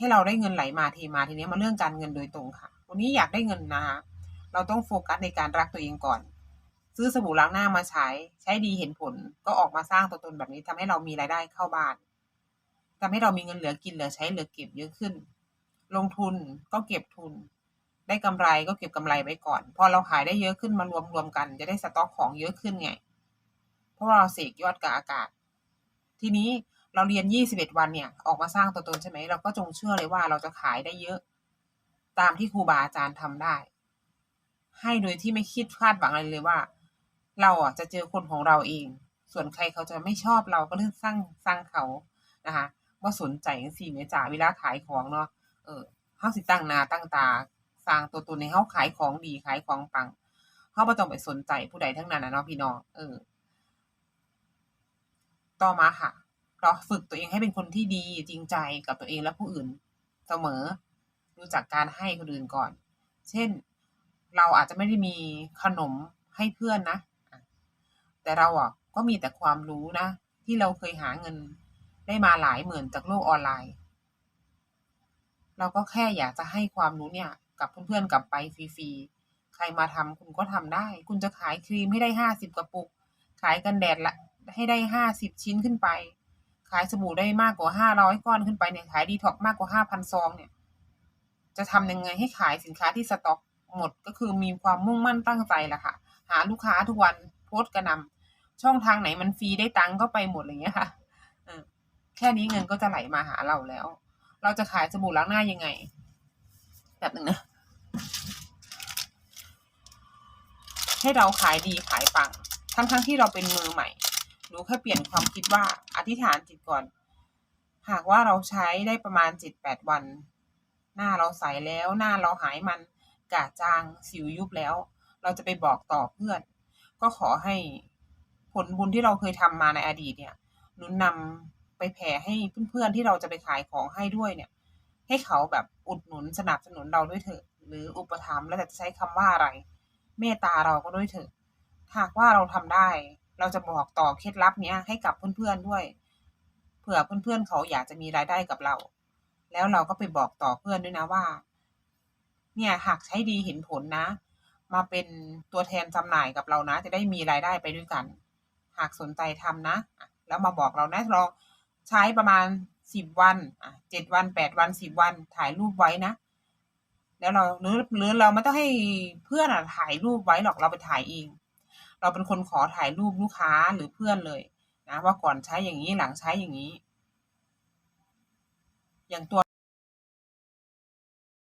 ให้เราได้เงินไหลมาเทมาทีนี้มาเรื่องการเงินโดยตรงค่ะ วันนี้อยากได้เงินนะคะเราต้องโฟกัสในการรักตัวเองก่อน ซื้อสบู่ล้างหน้ามาใช้ ใช้ดีเห็นผลก็ออกมาสร้างตัวตนแบบนี้ทำให้เรามีรายได้เข้าบ้านทำให้เรามีเงินเหลือกินเหลือใช้เหลือเก็บเยอะขึ้น ลงทุนก็เก็บทุน ได้กำไรก็เก็บกำไรไว้ก่อน พอเราขายได้เยอะขึ้นมารวมรวมกัน จะได้สต็อกของเยอะขึ้นไง เพราะเราเสกยอดกับอากาศ ทีนี้ เราเรียน21วันเนี่ยออกมาสร้างตัวตนใช่ไหมเราก็จงเชื่อเลยว่าเราจะขายได้เยอะ ตามที่ครูบาอาจารย์ทำได้ ให้โดยที่ไม่คิดคาดหวังอะไรเลยว่า เราอะจะเจอคนของเราเอง ส่วนใครเขาจะไม่ชอบเราก็เรื่องสร้างสร้างเขานะคะว่าสนใจจังซี่แม่จ๋าเวลาขายของเนาะเออเฮาสิตั้งนาตั้งตาสร้างตัวตนให้เฮาขายของดีขายของปังเฮาบ่ต้องไปสนใจผู้ใดทั้งนั้นนะเนาะพี่น้องเออ ต่อมาค่ะ เราฝึกตัวเองให้เป็นคนที่ดีจริงใจกับตัวเองและผู้อื่นเสมอ รู้จักการให้คนอื่นก่อน เช่น เราอาจจะไม่ได้มีขนมให้เพื่อนนะ แต่เราอะก็มีแต่ความรู้นะ ที่เราเคยหาเงินได้มาหลายหมื่นจากโลกออนไลน์ เราก็แค่อยากจะให้ความรู้เนี่ย กับเพื่อนๆกลับไปฟรีๆ ใครมาทำคุณก็ทำได้ คุณจะขายครีมให้ได้ห้าสิบกระปุก ขายกันแดดละให้ได้ห้าสิบชิ้นขึ้นไป ขายสบู่ได้มากกว่าห้าร้อยก้อนขึ้นไปเนี่ยขายดีท็อกมากกว่าห้าพันซองเนี่ย จะทำยังไงให้ขายสินค้าที่สต็อกหมดก็คือมีความมุ่งมั่นตั้งใจแหละค่ะ หาลูกค้าทุกวันโพสต์กระหนำช่องทางไหนมันฟรีได้ตังก็ไปหมดอะไรเงี้ยค่ะแค่นี้เงินก็จะไหลมาหาเราแล้ว เราจะขายสบู่ล้างหน้ายังไงแบบหนึ่งนะให้เราขายดีขายปัง ทั้งๆที่เราเป็นมือใหม่หนูแค่เปลี่ยนความคิดว่า ธิษฐานจิตก่อน หากว่าเราใช้ได้ประมาณเจ็ดแปดวัน หน้าเราใสแล้วหน้าเราหายมันกาจางสิวยุบแล้ว เราจะไปบอกต่อเพื่อน ก็ขอให้ผลบุญที่เราเคยทำมาในอดีตเนี่ยนุนนำไปแผ่ให้เพื่อนๆที่เราจะไปขายของให้ด้วยเนี่ย ให้เขาแบบอุดหนุนสนับสนุนเราด้วยเถอะหรืออุปถัมภ์แล้วแต่จะใช้คำว่าอะไร เมตตาเราก็ด้วยเถอะหากว่าเราทำได้ เราจะบอกต่อเคล็ดลับเนี้ยให้กับเพื่อนๆด้วย เผื่อเพื่อนๆเขาอยากจะมีรายได้กับเรา แล้วเราก็ไปบอกต่อเพื่อนด้วยนะว่า เนี่ยหากใช้ดีเห็นผลนะ มาเป็นตัวแทนจำหน่ายกับเรานะ จะได้มีรายได้ไปด้วยกัน หากสนใจทำนะ แล้วมาบอกเรานะลองใช้ประมาณสิบวันอะเจ็ดวันแปดวันสิบวันถ่ายรูปไว้นะแล้วเราหรือหรือเราไม่ต้องให้เพื่อนอะถ่ายรูปไว้หรอกเราไปถ่ายเอง เราเป็นคนขอถ่ายรูปลูกค้าหรือเพื่อนเลยนะว่าก่อนใช้อย่างนี้หลังใช้อย่างนี้ อย่างตัว